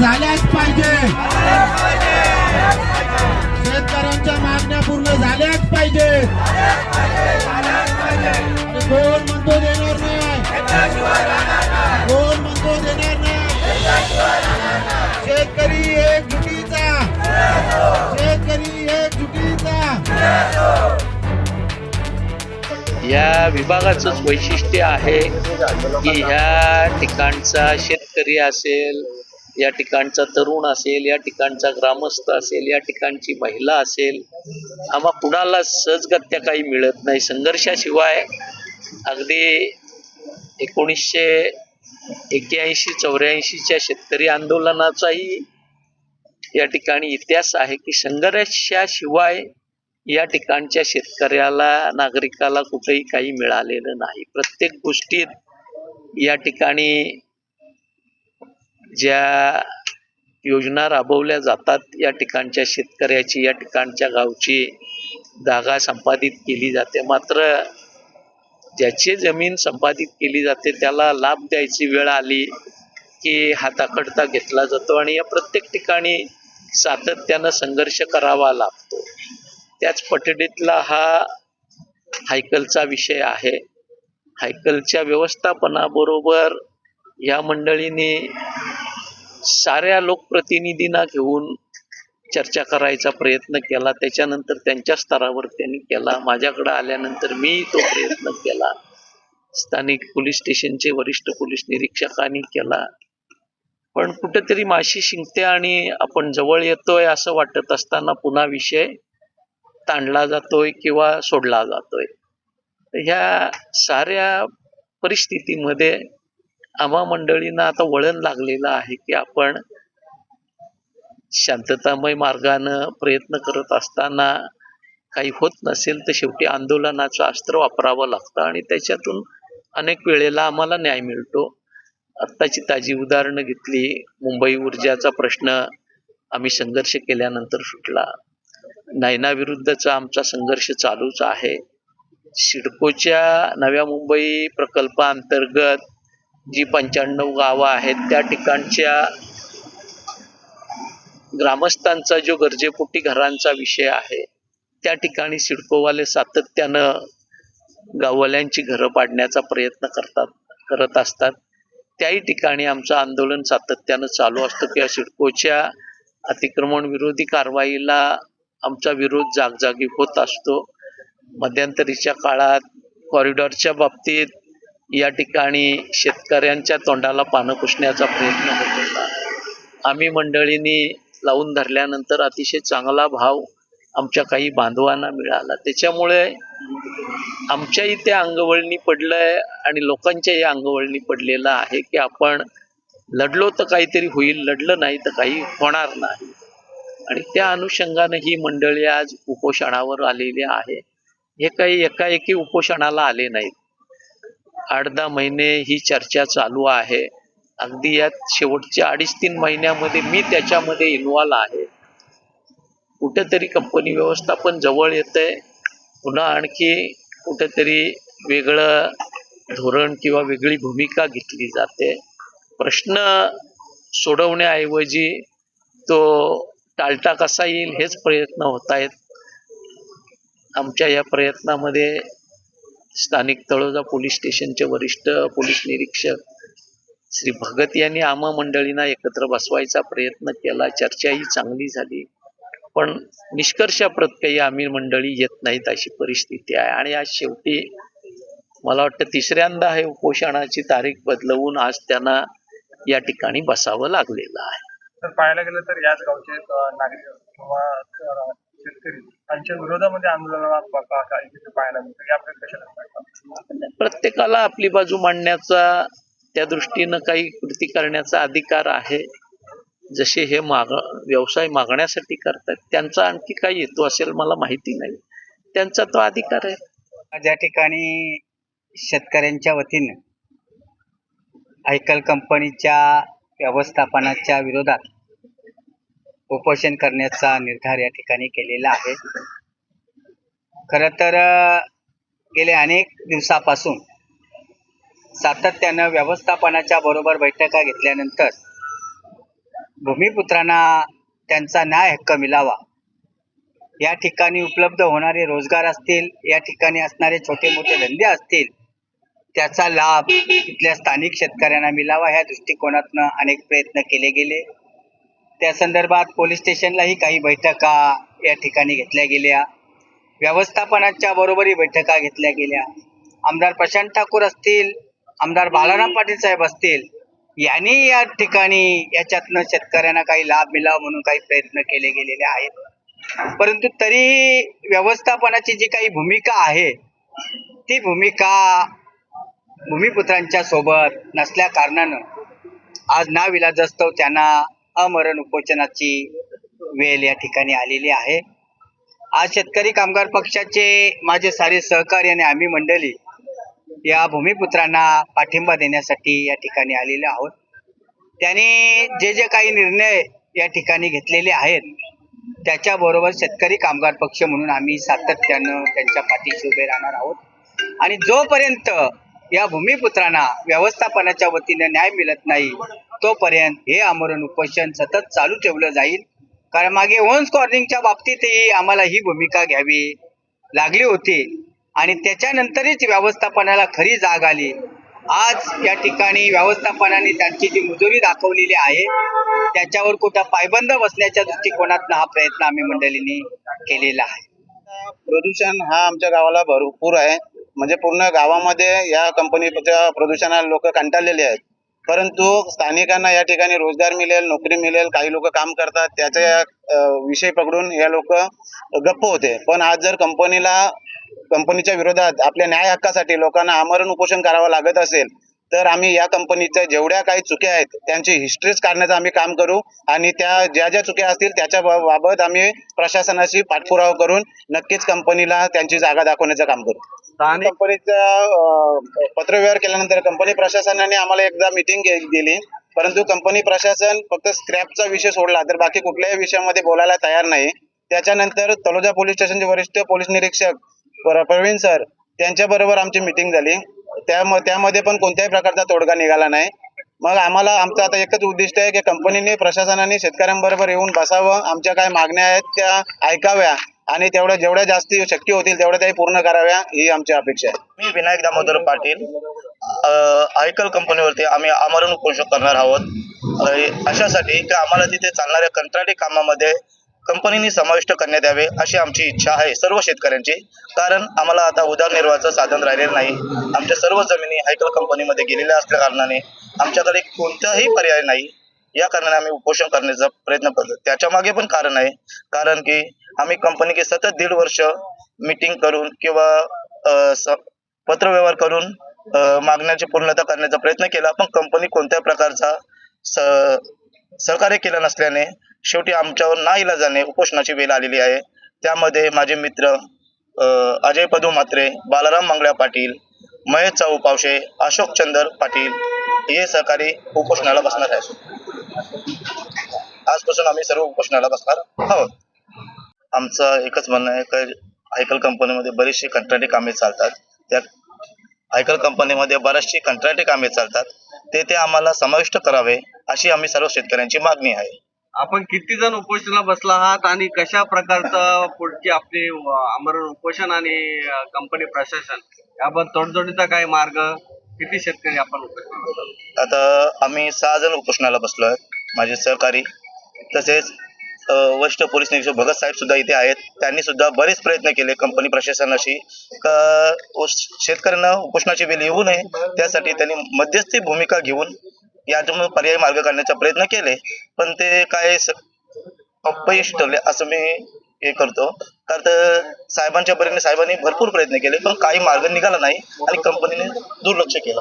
झाल्याच पाहिजे. शेतकऱ्यांच्या मागण्या पूर्ण झाल्याच पाहिजे. कोण म्हणतो देणार नाही? कोण म्हणतो देणार नाही? शेतकरी एक जुटीचा शेतकरी एक जुटीचा या विभागाचंच वैशिष्ट्य आहे की ह्या ठिकाणचा शेतकरी असेल या ठिकाणचा तरुण असेल या ठिकाणचा ग्रामस्थ असेल या ठिकाणची महिला असेल आम्हा कुणाला सहजगत्या काही मिळत नाही. संघर्षाशिवाय अगदी एकोणीसशे एक्क्याऐंशी चौऱ्याऐंशीच्या शेतकरी आंदोलनाचाही या ठिकाणी इतिहास आहे की संघर्षाशिवाय या ठिकाणच्या शेतकऱ्याला नागरिकाला कुठेही काही मिळालेलं नाही. प्रत्येक गोष्टीत या ठिकाणी ज्या योजना राबवल्या जातात या ठिकाणच्या शेतकऱ्याची या ठिकाणच्या गावची जागा संपादित केली जाते. मात्र ज्याची जमीन संपादित केली जाते त्याला लाभ द्यायची वेळ आली की हाताकडता घेतला जातो आणि या प्रत्येक ठिकाणी सातत्यानं संघर्ष करावा लागतो. त्याच पटडीतला हा हायकलचा विषय आहे. हायकलच्या व्यवस्थापनाबरोबर या मंडळीने साऱ्या लोकप्रतिनिधींना घेऊन चर्चा करायचा प्रयत्न केला. त्याच्यानंतर त्यांच्या स्तरावर त्यांनी केला. माझ्याकडे आल्यानंतर मी तो प्रयत्न केला. स्थानिक पोलीस स्टेशनचे वरिष्ठ पोलीस निरीक्षकांनी केला. पण कुठेतरी माशी शिंकते आणि आपण जवळ येतोय असं वाटत असताना पुन्हा विषय ताणला जातोय किंवा सोडला जातोय. ह्या साऱ्या परिस्थितीमध्ये आम्हा मंडळींना आता वळण लागलेलं आहे की आपण शांततामय मार्गानं प्रयत्न करत असताना काही होत नसेल तर शेवटी आंदोलनाचं अस्त्र वापरावं लागतं आणि त्याच्यातून अनेक वेळेला आम्हाला न्याय मिळतो. आत्ताची ताजी उदाहरणं घेतली मुंबई ऊर्जाचा प्रश्न आम्ही संघर्ष केल्यानंतर सुटला. नैनाविरुद्धचा आमचा संघर्ष चालूच आहे. सिडकोच्या नव्या मुंबई प्रकल्पाअंतर्गत जी पंच्याण्णव गावं आहेत त्या ठिकाणच्या ग्रामस्थांचा जो गरजेपोटी घरांचा विषय आहे त्या ठिकाणी सिडकोवाले सातत्यानं गाववाल्यांची घरं पाडण्याचा प्रयत्न करतात करत असतात. त्याही ठिकाणी आमचं आंदोलन सातत्यानं चालू असतं किंवा सिडकोच्या अतिक्रमण विरोधी कारवाईला आमचा विरोध जागजागी होत असतो. मध्यंतरीच्या काळात कॉरिडॉरच्या बाबतीत या ठिकाणी शेतकऱ्यांच्या तोंडाला पानं पुसण्याचा प्रयत्न होत होता. आम्ही मंडळींनी लावून धरल्यानंतर अतिशय चांगला भाव आमच्या काही बांधवांना मिळाला. त्याच्यामुळे आमच्या इथे अंगवळणी पडलंय आणि लोकांच्याही अंगवळणी पडलेलं आहे की आपण लढलो तर काहीतरी होईल लढलं नाही तर काही होणार नाही. आणि त्या अनुषंगानं ही मंडळी आज उपोषणावर आलेली आहे. हे काही एकाएकी उपोषणाला आले नाहीत. आठ दहा महिने ही चर्चा चालू आहे. अगदी यात शेवटच्या अडीच तीन महिन्यामध्ये मी त्याच्यामध्ये इन्व्हॉल्व आहे. कुठेतरी कंपनी व्यवस्थापन जवळ येतंय. पुन्हा आणखी कुठेतरी वेगळं धोरण किंवा वेगळी भूमिका घेतली जाते. प्रश्न सोडवण्याऐवजी तो टाळता कसा येईल हेच प्रयत्न होत आहेत. आमच्या या प्रयत्नामध्ये स्थानिक तळोजा पोलीस स्टेशनचे वरिष्ठ पोलीस निरीक्षक श्री भगत यांनी आम्हा मंडळींना एकत्र बसवायचा प्रयत्न केला. चर्चाही चांगली झाली. पण निष्कर्षाप्रत काही आम्ही मंडळी येत नाहीत अशी परिस्थिती आहे. आणि आज शेवटी मला वाटतं तिसऱ्यांदा हे उपोषणाची तारीख बदलवून आज त्यांना या ठिकाणी बसावं लागलेलं आहे. तर पाहायला गेलं तर याच गावचे नागरिक किंवा शेतकरी यांच्या विरोधामध्ये काही पाहायला मिळतं. याकडे पाहता? प्रत्येकाला आपली बाजू मांडण्याचा त्या दृष्टीनं काही कृती करण्याचा अधिकार आहे. जसे हे माग व्यवसाय मागण्यासाठी करतात त्यांचा आणखी काय हेतू असेल मला माहिती नाही. त्यांचा तो अधिकार आहे. ज्या ठिकाणी शेतकऱ्यांच्या वतीने ऐकल कंपनीच्या व्यवस्थापनाच्या विरोधात उपोषण करण्याचा निर्धार या ठिकाणी केलेला आहे. खरं तर गेले अनेक दिवसापासून सातत्यानं व्यवस्थापनाच्या बरोबर बैठका घेतल्यानंतर भूमिपुत्रांना त्यांचा न्याय हक्क मिळावा. या ठिकाणी उपलब्ध होणारे रोजगार असतील या ठिकाणी असणारे छोटे मोठे धंदे असतील त्याचा लाभ इथल्या स्थानिक शेतकऱ्यांना मिळावा ह्या दृष्टिकोनातनं अनेक प्रयत्न केले गेले. त्या संदर्भात पोलीस स्टेशनलाही काही बैठका या ठिकाणी घेतल्या गेल्या. व्यवस्थापनाच्या बरोबरही बैठका घेतल्या गेल्या. आमदार प्रशांत ठाकूर असतील आमदार बालाराम पाटील साहेब असतील यांनी या ठिकाणी याच्यातनं शेतकऱ्यांना काही लाभ मिळावा म्हणून काही प्रयत्न केले गेलेले आहेत. परंतु तरीही व्यवस्थापनाची जी काही भूमिका आहे ती भूमिका भूमिपुत्रांच्या सोबत नसल्या कारणानं आज नाविलाजस्तव त्यांना अमरण उपोषणाची वेळ या ठिकाणी आलेली आहे. आज शेतकरी कामगार पक्षाचे माझे सारे सहकारी आणि आम्ही मंडळी या भूमिपुत्रांना पाठिंबा देण्यासाठी या ठिकाणी आलेले आहोत. त्यांनी जे जे काही निर्णय या ठिकाणी घेतलेले आहेत त्याच्याबरोबर शेतकरी कामगार पक्ष म्हणून आम्ही सातत्यानं त्यांच्या पाठीशी उभे राहणार आहोत. आणि जोपर्यंत या भूमिपुत्रांना व्यवस्थापनाच्या वतीने न्याय मिळत नाही तोपर्यंत हे आमरण उपोषण सतत चालू ठेवलं जाईल. कारण मागे वन्स कॉर्निंगच्या बाबतीतही आम्हाला ही भूमिका घ्यावी लागली होती. आणि त्याच्यानंतरच व्यवस्थापनाला खरी जाग आली. आज या ठिकाणी व्यवस्थापनाने त्यांची जी मुजोरी दाखवलेली आहे त्याच्यावर कुठं पायबंद बसण्याच्या दृष्टिकोनातनं हा प्रयत्न आम्ही मंडळींनी केलेला आहे. प्रदूषण हा आमच्या गावाला भरपूर आहे. म्हणजे पूर्ण गावामध्ये या कंपनीच्या प्रदूषणाला लोक कंटाळलेले आहेत. परंतु स्थानिकांना या ठिकाणी रोजगार मिळेल नोकरी मिळेल काही लोक काम करतात त्याचा विषय पकडून या लोक गप्प होते. पण आज जर कंपनीला कंपनीच्या विरोधात आपल्या न्याय हक्कासाठी लोकांना आमरण उपोषण करावं लागत असेल तर आम्ही या कंपनीच्या जेवढ्या काही चुक्या आहेत त्यांची हिस्ट्रीच काढण्याचं आम्ही काम करू आणि त्या ज्या ज्या चुक्या असतील त्याच्या बाबत आम्ही प्रशासनाशी पाठपुरावा करून नक्कीच कंपनीला त्यांची जागा दाखवण्याचं काम करू. कंपनीचा पत्रव्यवहार केल्यानंतर कंपनी प्रशासनाने आम्हाला एकदा मिटिंग दिली. परंतु कंपनी प्रशासन फक्त स्क्रॅपचा विषय सोडला. तर बाकी कुठल्याही विषयामध्ये बोलायला तयार नाही. त्याच्यानंतर तलोजा पोलीस स्टेशनचे वरिष्ठ पोलीस निरीक्षक प्रवीण सर त्यांच्या बरोबर आमची मिटिंग झाली. त्याम त्यामध्ये पण कोणत्याही प्रकारचा तोडगा निघाला नाही. मग आम्हाला आमचं आता एकच उद्दिष्ट आहे की कंपनीने प्रशासनाने शेतकऱ्यांबरोबर येऊन बसावं. आमच्या काय मागण्या आहेत त्या ऐकाव्या. आणि तेवढ्या जेवढ्या जास्ती शक्य होतील तेवढ्या त्याही पूर्ण कराव्या ही आमची अपेक्षा आहे. मी विनायक दामोदर पाटील. आयकल कंपनीवरती आम्ही आमरण उपोषण करणार आहोत. अशासाठी की आम्हाला तिथे चालणाऱ्या कंत्राटी कामामध्ये कंपनीने समाविष्ट करण्यात यावे अशी आमची इच्छा आहे सर्व शेतकऱ्यांची. कारण आम्हाला आता उदरनिर्वाहाचं साधन राहिलेलं नाही. आमच्या सर्व जमिनी हायकल कंपनीमध्ये गेलेल्या असल्या कारणाने आमच्याकडे कोणताही पर्याय नाही. या कारणाने आम्ही उपोषण करण्याचा प्रयत्न करतो त्याच्यामागे पण कारण आहे. कारण की आम्ही कंपनी सतत दीड वर्ष मीटिंग करून किंवा स- पत्रव्यवहार करून मागण्याची पूर्णता करण्याचा प्रयत्न केला. पण कंपनी कोणत्या प्रकारचा स- सहकार्य केलं नसल्याने शेवटी आमच्यावर ना इलाजाने उपोषणाची वेळ आलेली आहे. त्यामध्ये माझे मित्र अजय पदू म्हात्रे बालाराम मंगळ्या पाटील महेश चाऊ पावशे अशोक चंदर पाटील हे सहकारी उपोषणाला बसणार आहे आजपासून आम्ही सर्व उपोषणाला बसणार आहोत. आमचं एकच म्हणणं आहे की हायकल कंपनीमध्ये बरीचशी कंत्राटी कामे चालतात. त्या हायकल कंपनीमध्ये बऱ्याचशी कंत्राटी कामे चालतात. ते ते आम्हाला समाविष्ट करावे अशी आम्ही सर्व शेतकऱ्यांची मागणी आहे. आपण किती जण उपोषणाला बसला आहात आणि कशा प्रकारचं पुढची आपली आमरण उपोषण आणि कंपनी प्रशासन? याबद्दल तोडजोडीचा काय मार्ग? किती शेतकरी आपण आता आम्ही सहा जण उपोषणाला बसलो आहेत माझे सहकारी. तसेच वरिष्ठ पोलीस निरीक्षक भगत साहेब सुद्धा इथे आहेत. त्यांनी सुद्धा बरेच प्रयत्न केले कंपनी प्रशासनाशी. का शेतकऱ्यांना उपोषणाची वेळ येऊ नये त्यासाठी त्यांनी मध्यस्थी भूमिका घेऊन यातून पर्यायी मार्ग काढण्याचा प्रयत्न केले. पण ते काय स- अपयश ठरले असं मी हे करतो. तर साहेबांच्या परीने साहेबांनी भरपूर प्रयत्न केले पण काही मार्ग निघाला नाही आणि कंपनीने दुर्लक्ष केलं.